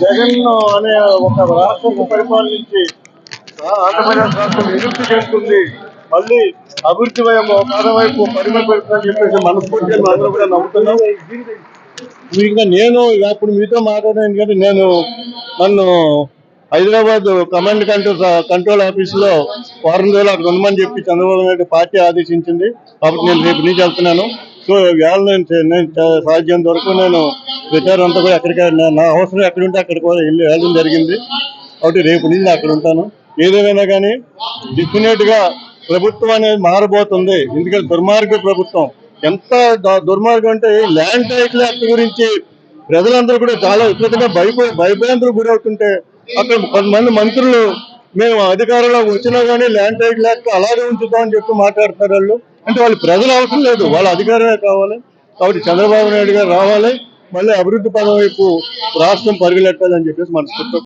జగన్ అనే ఒక రాష్ట్రం పరిపాలించి ఆంధ్రప్రదేశ్ రాష్ట్రం విముక్తి చేస్తుంది. మళ్ళీ అభివృద్ధి వైపు పాద వైపు పరిమళ పెడుతుందని చెప్పేసి మనస్ఫూర్తిగా అందరూ కూడా నమ్ముతున్నాం. ఇంకా నేను అప్పుడు మీతో మాట్లాడాను ఎందుకంటే నేను నన్ను హైదరాబాద్ కమాండ్ కంట్రోల్ కంట్రోల్ ఆఫీస్లో వారం రోజులు అక్కడ ఉండమని చెప్పి చంద్రబాబు నాయుడు పార్టీ ఆదేశించింది. కాబట్టి నేను రేపు నుంచి వెళ్తున్నాను. సో వేళ నేను చే- నేను వరకు నేను రిటైర్ అంతా కూడా ఎక్కడికి నా- నా అవసరం ఎక్కడ ఉంటే అక్కడికి కూడా వెళ్ళి వెళ్ళడం జరిగింది. కాబట్టి రేపు నుంచి అక్కడ ఉంటాను. ఏదేమైనా కానీ డెఫినెట్గా ప్రభుత్వం అనేది మారబోతుంది. ఎందుకంటే దుర్మార్గ ప్రభుత్వం. ఎంత ద- దుర్మార్గం అంటే ల్యాండ్ టైటిల్ యాక్ట్ గురించి ప్రజలందరూ కూడా చాలా విపరీతంగా భయపడి భయభ్రాంతులకు గురవుతుంటే అక్కడ కొంతమంది మంత్రులు మేము అధికారంలోకి వచ్చినా కానీ ల్యాండ్ టైట్ యాక్ట్ అలాగే ఉంచుతామని చెప్పి మాట్లాడుతున్నారు వాళ్ళు. అంటే వాళ్ళు ప్రజలు అవసరం లేదు. వాళ్ళ అధికారమే కావాలి. కాబట్టి చంద్రబాబు నాయుడు గారు రావాలి. మళ్ళీ అభివృద్ధి పదం వైపు రాష్ట్రం పరుగులెట్టాలని చెప్పేసి మనస్ఫూర్తిగా